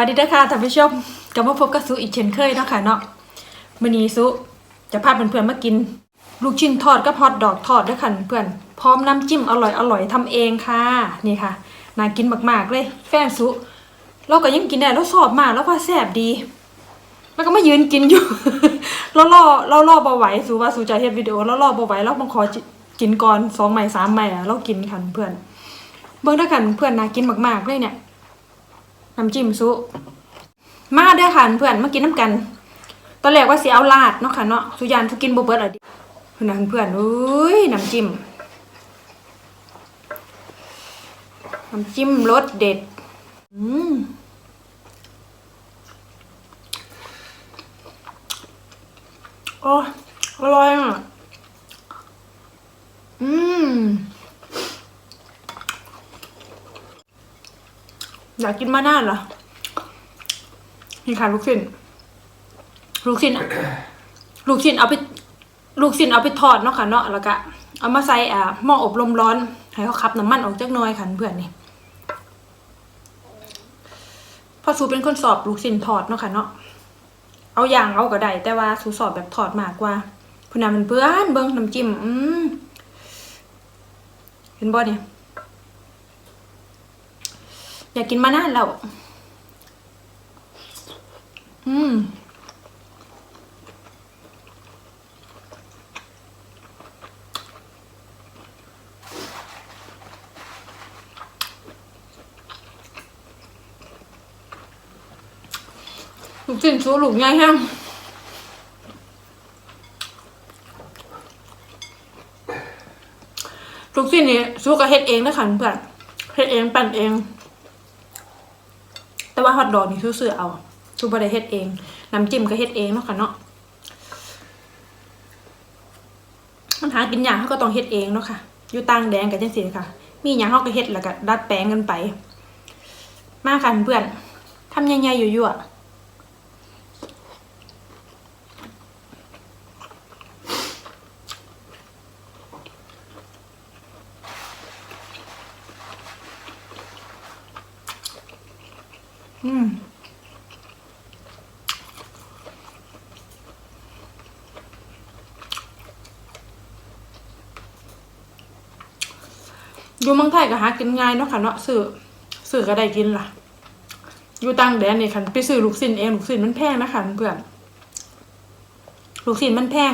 สวัสดีเด้อค่ะท่านผู้ชมกลับมาพบกับซุอีกเช่นเคยเนาะค่ะเนาะมื้อนี้ซุจะพาเพื่อนๆมากิน ลูกชิ้นทอดกับฮอทดอกทอดด้วยค่ะเพื่อนพร้อมน้ำจิ้มอร่อยอร่อยทำเองค่ะ นี่ค่ะน่ากินมากๆเลย แฟนซุเราก็ยังกินได้เราชอบมากแล้วว่าแซ่บดี แล้วก็มายืนกินอยู่ เราล่อเราล่อบ่ไหวสูว่าสูจะเฮ็ดวิดีโอแล้วล่อบ่ไหวแล้วบังขอกินก่อนสองใหม่สามใหม่อะเรากินค่ะเพื่อน เบิ่งด้วยกันเพื่อนน่ากินมากๆเลยเนี่ย น้ำจิ้มซุมาเด้อค่ะเพื่อนมากินน้ำกัน ตอนแรกว่าสิเอาลาดเนาะค่ะเนาะสุยานทุกินบ่เบิดอะดิเพื่อนเพื่อนอุ้ยน้ำจิ้มน้ำจิ้มรสเด็ด อืมโอ้อร่อยอะอืม อยากกินมานานเหรอ นี่ค่ะลูกชิ้น ลูกชิ้น ลูกชิ้นเอาไป ลูกชิ้นเอาไปทอดเนาะค่ะเนาะ แล้วก็เอามาใส่อ่าหม้ออบลมร้อน ให้เขาขับน้ำมันออกจากหน้อยค่ะเพื่อนนี่พอสูเป็นคนสอบลูกชิ้นทอดเนาะค่ะเนาะ เอาอย่างเอาก็ได้แต่ว่าสูสอบแบบทอดมากกว่าพนันมันเพื่อนเบิ้งน้ำจิ้ม อืมเห็นบ่เนี่ย อยากกินมานานแล้ว อืมลูกชิ้นชูลูกใหญ่แห้งลูกชิ้นนี่ชูก็เฮ็ดเองนะค่ะเพื่อนเฮ็ดเองปั่นเอง แต่ว่าฮอทดอกนี่ซื้อเอาชูบะได้เฮ็ดเอง น้ำจิ้มก็เฮ็ดเองเนาะค่ะเนาะมันหากินอย่างเขาก็ต้องเฮ็ดเองเนาะค่ะ อยู่ต่างแดงกันจังซี่ค่ะ มีอย่างเขาก็เฮ็ดแล้วก็ดัดแปลงกันไป มากค่ะเพื่อนทำใหญ่ๆอยู่ๆอ อืมอยู่เมืองไทยก็หากินง่ายเนาะค่ะเนาะซื้อซื้อก็ได้กินล่ะ อยู่ต่างแดนนี่คันไปซื้อลูกชิ้นเองลูกชิ้นมันแพงนะคะเพื่อนลูกชิ้นมันแพง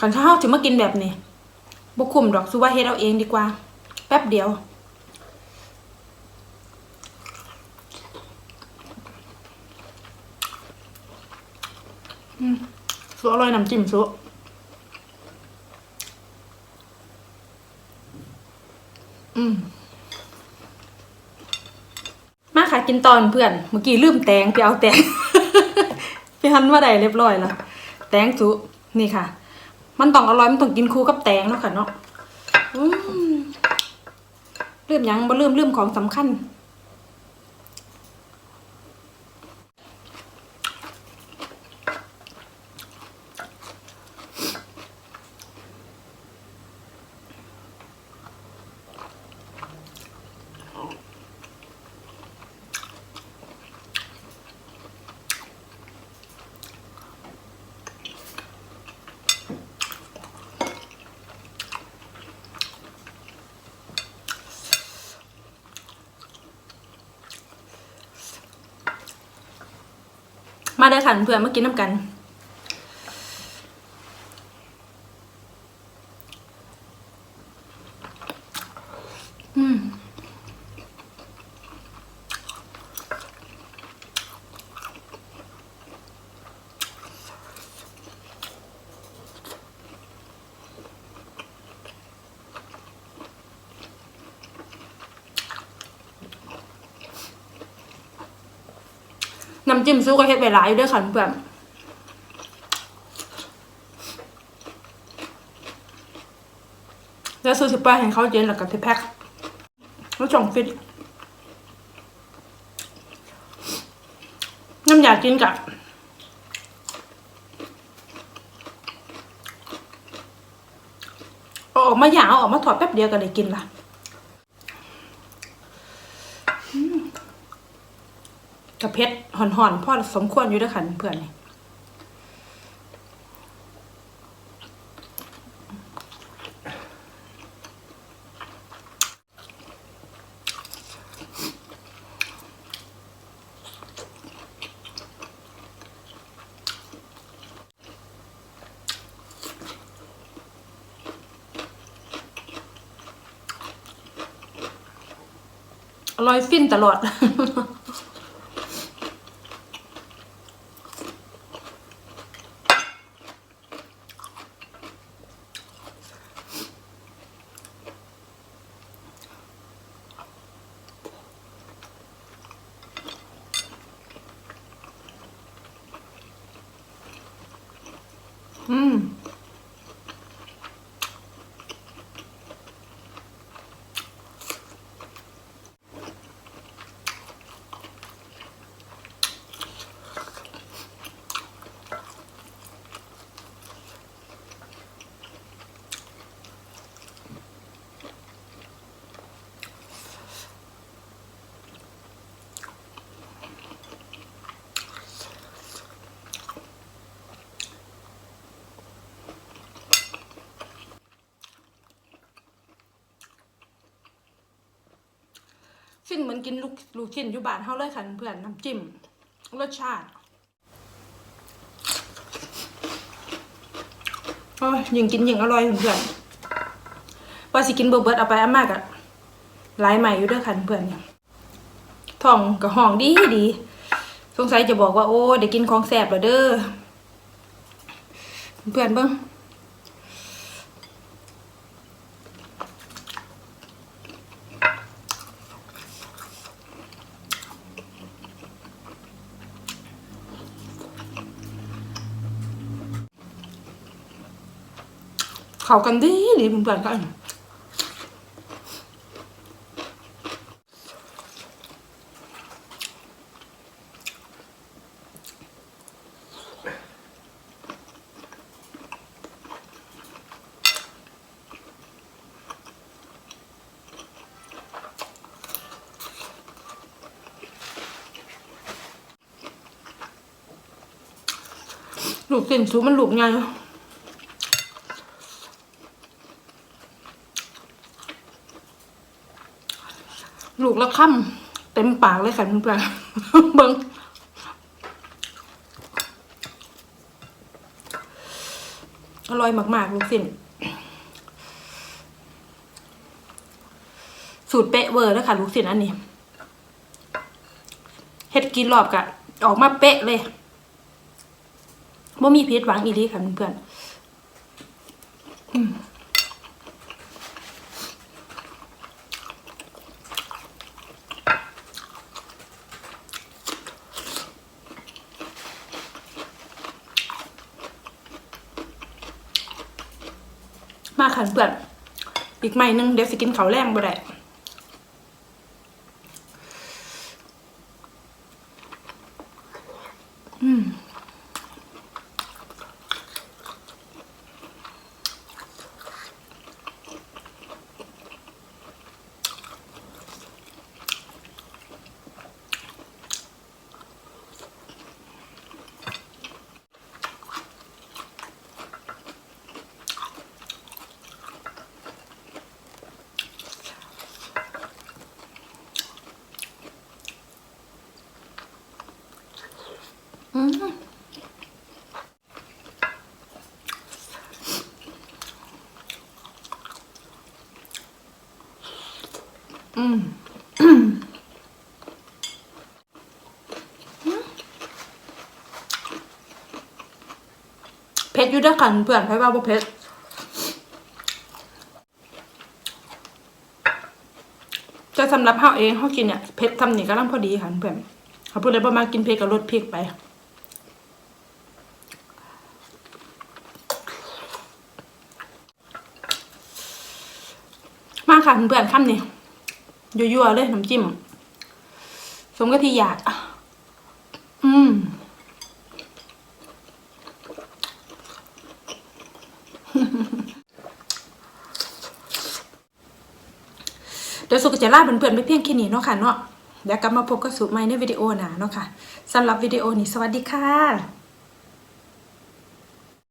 คันถ้าเฮาสิมากินแบบนี้บ่คุ้มดอกสุว่าเฮ็ดเอาเองดีกว่า แป๊บเดียว สุอร่อยน้ำจิ้มสุอืมมาค่ะกินตอนเพื่อน เมื่อกี้ลืมแตงไปเอาแตงไปหันว่าได้เรียบร้อยแล้วแตงจุนี่ค่ะ มันต้องอร่อยมันต้องกินคู่กับแตงเนาะค่ะเนาะลืมยังบ่ลืมลืมของสำคัญ มาได้อค่ะเพื่อนมากินน้ำกัน น้ำจิ้มซุกก็เฮ็ดไปหลายอยู่ด้วยค่ะเพื่อนแล้วซื้อสิบแปดให้เขาเย็นแล้วก็สิแพ็คแล้วส่งฟิตน้ำอยากกินกับออกมาอย่างเออกมาถอดแป๊บเดียวก็ได้กินละ กับเพชรห่อนๆพ่อสมควรอยู่ด้วยค่ะเพื่อนนี่อร่อยฟินตลอด อื ฟินเหมือนกินลูกลูกชิ้นอยู่บ้านเฮาเลยค่ะเพื่อนน้ำจิ้มรสชาติโอ้ยยิงกินยิงอร่อยเพื่อนๆว่าสิกินเบิร์เบิดเอาไปอามากอะหลายใหม่อยู่เด้วยค่ะเพื่อนเนี่ยท้องกับห้องดีดีสงสัยจะบอกว่าโอ้ได้กินของแสบแล้วเด้อเพื่อนเบิ้ง เข้ากันดีดีเพื่อนๆกันลูกเส้นสูมันลูกไง ลูกละค่ำเต็มปากเลยค่ะเพื่อนๆเบิ้งอร่อยมากๆลูกสิ้น สูตรเป๊ะเวอร์แล้วค่ะ ลูกสิ้นอันนี้เฮ็ดกินรอบกะออกมาเป๊ะเลยบ่มีพิษหวังอีหลีค่ะเพื่อนๆ ขันเปื่อนอีกไม่นึงเดี๋ยวสิกินเขาวแรงบ่ได้ อืมเผ็ดอยู่ด้วยกันเพื่อนให้ว่าบ่เผ็ดแต่สำหรับเฮาเองเฮากินเนี่ยเผ็ดทำนี่กำลังพอดีค่ะเพื่อนเขาพูดเลยประมาณกินเผ็ดกับรสพริกไป มาค่ะเพื่อนคำนี่ ยั่วๆเลยน้ำจิ้ม สมกับที่อยาก อืมเดี๋ยวสุกจะลาเพื่อนๆไปเพียงแค่นี้เนาะค่ะเนาะเดี๋ยวกลับมาพบกับสูตรใหม่ในวิดีโอหนาเนาะค่ะสำหรับวิดีโอนี้สวัสดีค่ะ